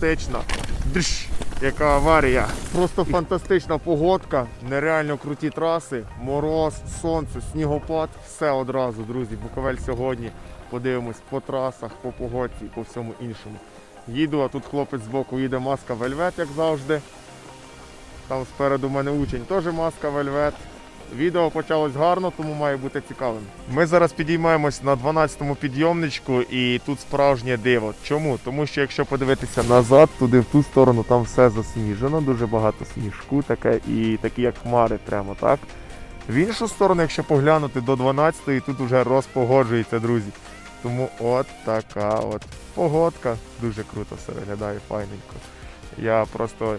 Фантастична. Дрш, яка аварія. Просто фантастична погодка, нереально круті траси, мороз, сонце, снігопад. Все одразу, друзі. Буковель сьогодні. Подивимось по трасах, по погодці і по всьому іншому. Їду, а тут хлопець збоку їде маска вельвет, як завжди. Там спереду в мене учень теж маска вельвет. Відео почалось гарно, тому має бути цікавим. Ми зараз підіймаємось на 12-му підйомничку і тут справжнє диво. Чому? Тому що якщо подивитися назад, туди в ту сторону там все засніжено, дуже багато сніжку, таке і такі як хмари прямо так. В іншу сторону, якщо поглянути до 12-ї, тут вже розпогоджується, друзі. Тому от така от погодка. Дуже круто все виглядає, файненько. Я просто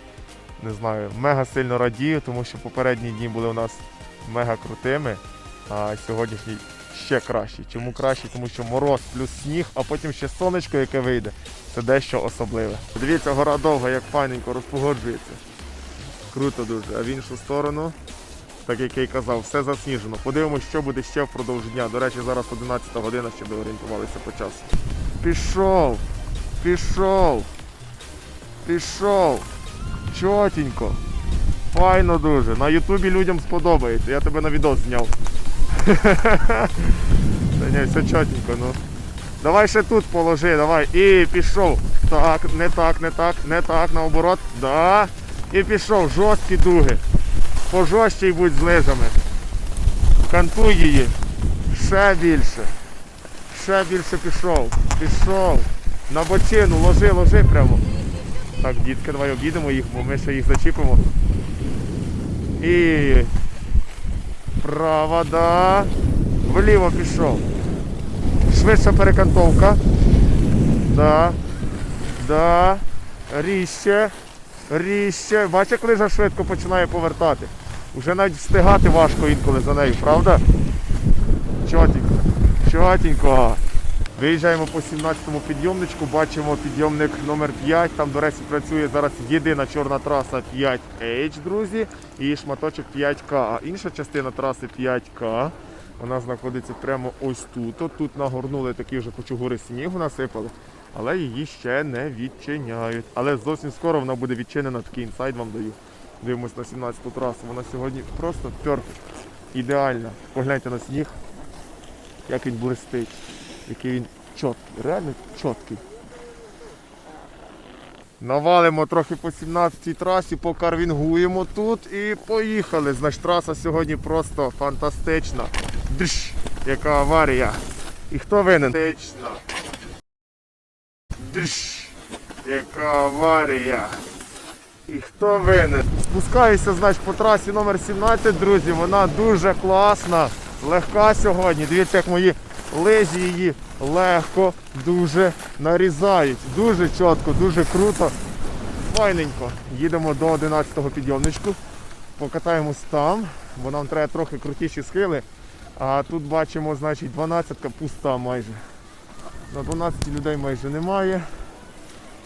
не знаю, мега сильно радію, тому що попередні дні були у нас мега крутими, а сьогоднішній ще кращий. Чому кращий? Тому що мороз плюс сніг, а потім ще сонечко, яке вийде. Це дещо особливе. Дивіться, гора довга, як файненько розпогоджується. Круто дуже. А в іншу сторону, так як я й казав, все засніжено. Подивимось, що буде ще впродовж дня. До речі, зараз 11 година, щоб ви орієнтувалися по часу. Пішов! Пішов! Пішов! Чотенько! Файно дуже. На Ютубі людям сподобається. Я тебе на відос зняв. Та ні, все чотенько, ну. Давай ще тут положи, давай. І пішов. Так, не так, не так, не так, наоборот. Да. І пішов. Жорсткі дуги. Пожорстче й будь з лижами. Кантуй її. Ще більше. Ще більше пішов. Пішов. На бочину, ложи, ложи прямо. Так, дітки, давай обійдемо їх, бо ми ще їх зачіпимо. І права, да. Вліво пішов. Швидша перекантовка. Да. Да. Ріще. Ріще. Бачиш, як лижа швидко починає повертати. Уже навіть встигати важко інколи за нею, правда? Чотенько. Чотенько. Виїжджаємо по 17-му підйомничку, бачимо підйомник номер 5. Там, до речі, працює зараз єдина чорна траса 5H, друзі, і шматочок 5К. А інша частина траси 5К. Вона знаходиться прямо ось тут. От Тут нагорнули такі вже кучугури снігу насипали, але її ще не відчиняють. Але зовсім скоро вона буде відчинена, такий інсайд вам даю. Дивимось на 17-ту трасу. Вона сьогодні просто перфект. Ідеальна. Погляньте на сніг, як він блистить який він чіткий, реально чіткий. Навалимо трохи по 17-й трасі, покарвінгуємо тут і поїхали. Значить, траса сьогодні просто фантастична. Дрш, яка аварія. І хто винен? Фантастична. Дрш, яка аварія. І хто винен? Спускаюся, значить, по трасі номер 17, друзі. Вона дуже класна, легка сьогодні. Дивіться, як мої лижі її легко дуже нарізають. Дуже чітко, дуже круто. Файненько. Їдемо до 11-го підйомничку. Покатаємось там, бо нам треба трохи крутіші схили. А тут бачимо, значить, 12-ка пуста майже. На 12 людей майже немає.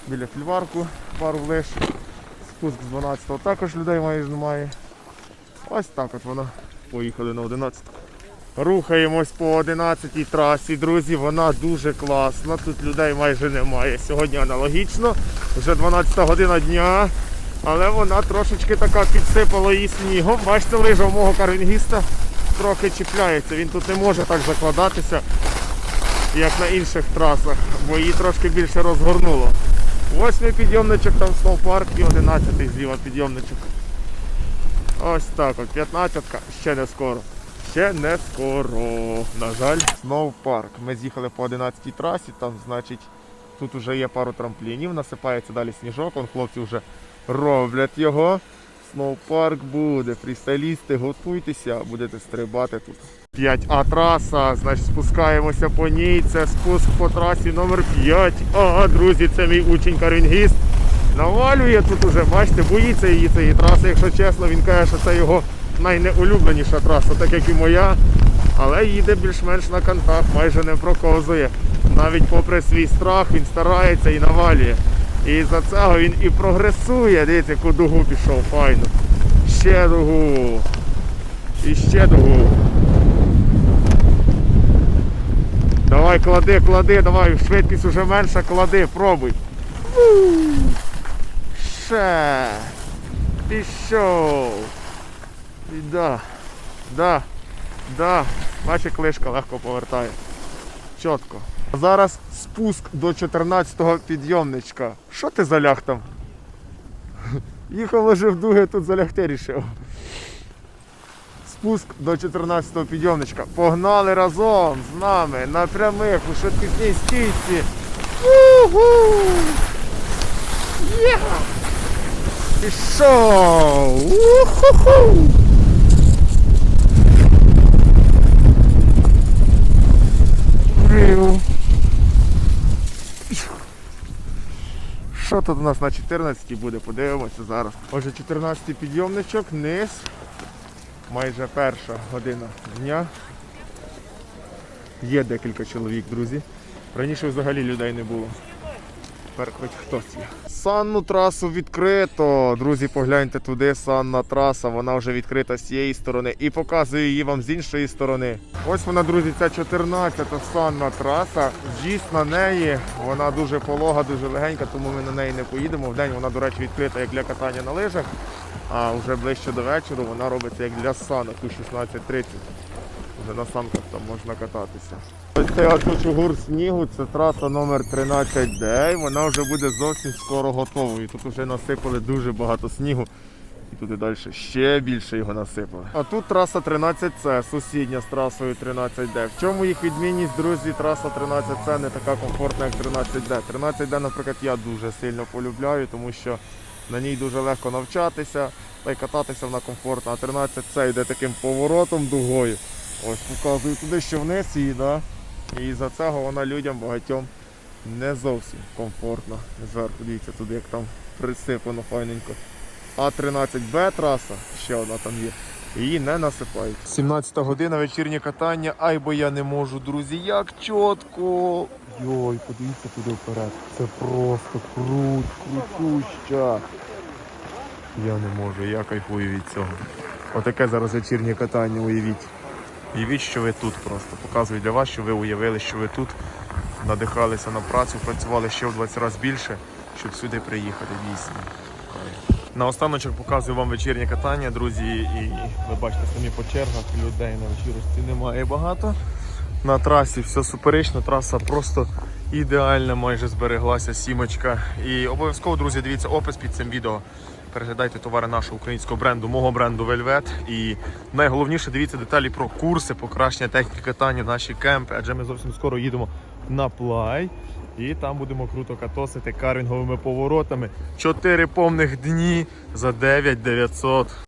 Біля фільварку пару лиш. Спуск з 12-го також людей майже немає. Ось так от воно. Поїхали на 11. Рухаємось по 11-й трасі, друзі. Вона дуже класна. Тут людей майже немає. Сьогодні аналогічно. Вже 12 година дня. Але вона трошечки така підсипала її снігом. Бачите, лижа у мого карвінгіста трохи чіпляється. Він тут не може так закладатися, як на інших трасах, бо її трошки більше розгорнуло. Восьмий підйомничок, там сноупарк і 11-й зліва підйомничок. Ось так от, 15-ка, ще не скоро. Ще не скоро. На жаль, сноупарк. Ми з'їхали по 11-й трасі, там, значить, тут вже є пару трамплінів, насипається далі сніжок, он хлопці вже роблять його. Сноупарк буде, фрістайлісти, готуйтеся, будете стрибати тут. 5А траса, значить спускаємося по ній. Це спуск по трасі номер 5 А, друзі, це мій учень карвінгіст. Навалює тут уже, бачите, боїться її цієї траси, якщо чесно, він каже, що це його найнеулюбленіша траса, так як і моя. Але їде більш-менш на кантах, майже не проковзує. Навіть попри свій страх він старається і навалює. І за цього він і прогресує. Дивіться, яку дугу пішов, файно. Ще дугу. І ще дугу. Давай, клади, клади, давай, швидкість уже менша, клади, пробуй. Ще. Пішов. Да. Да. Да. Бачи, клишка легко повертає. Чітко. Зараз спуск до 14-го підйомничка. Що ти заляг там? Їхав лежив дуги, тут залягти рішив. Спуск до 14-го підйомничка. Погнали разом з нами на прямих у швидкісній стійці. Уху! Пішов! Уху! Що тут у нас на 14 буде? Подивимося зараз. Отже, 14 підйомничок, низ. Майже перша година дня. Є декілька чоловік, друзі. Раніше взагалі людей не було. Тепер хоч хтось є. Санну трасу відкрито. Друзі, погляньте туди, санна траса. Вона вже відкрита з цієї сторони і показую її вам з іншої сторони. Ось вона, друзі, ця 14-та санна траса. З'їзд на неї. Вона дуже полога, дуже легенька, тому ми на неї не поїдемо. Вдень вона, до речі, відкрита як для катання на лижах. А вже ближче до вечора вона робиться як для санок у 16.30. Вже на санках там можна кататися. Цей от чугур снігу, це траса номер 13D, і вона вже буде зовсім скоро готовою. Тут вже насипали дуже багато снігу. І туди далі ще більше його насипали. А тут траса 13C, сусідня з трасою 13D. В чому їх відмінність, друзі, траса 13C не така комфортна, як 13D. 13D, наприклад, я дуже сильно полюбляю, тому що на ній дуже легко навчатися та й кататися вона комфортна. А 13C йде таким поворотом дугою. Ось показую туди, що вниз її, да? І за цього вона людям багатьом не зовсім комфортна. Зверху дивіться туди, як там присипано файненько. А 13Б траса, ще одна там є. Її не насипають. 17 година вечірнє катання. Ай, бо я не можу, друзі. Як чітко. Йой, подивіться туди вперед. Це просто круть, крутуща. Я не можу, я кайфую від цього. Отаке зараз вечірнє катання, уявіть. Уявіть, що ви тут просто. Показую для вас, що ви уявили, що ви тут надихалися на працю, працювали ще в 20 разів більше, щоб сюди приїхати дійсно. На останочок показую вам вечірнє катання, друзі, і ви бачите самі по чергах людей на вечірості немає багато. На трасі все суперечно, траса просто ідеальна, майже збереглася сімочка. І обов'язково, друзі, дивіться опис під цим відео. Переглядайте товари нашого українського бренду, мого бренду Velvet. І найголовніше дивіться деталі про курси, покращення техніки катання, наші кемпи, адже ми зовсім скоро їдемо на плай. І там будемо круто катосити карвінговими поворотами. Чотири повних дні за 9900.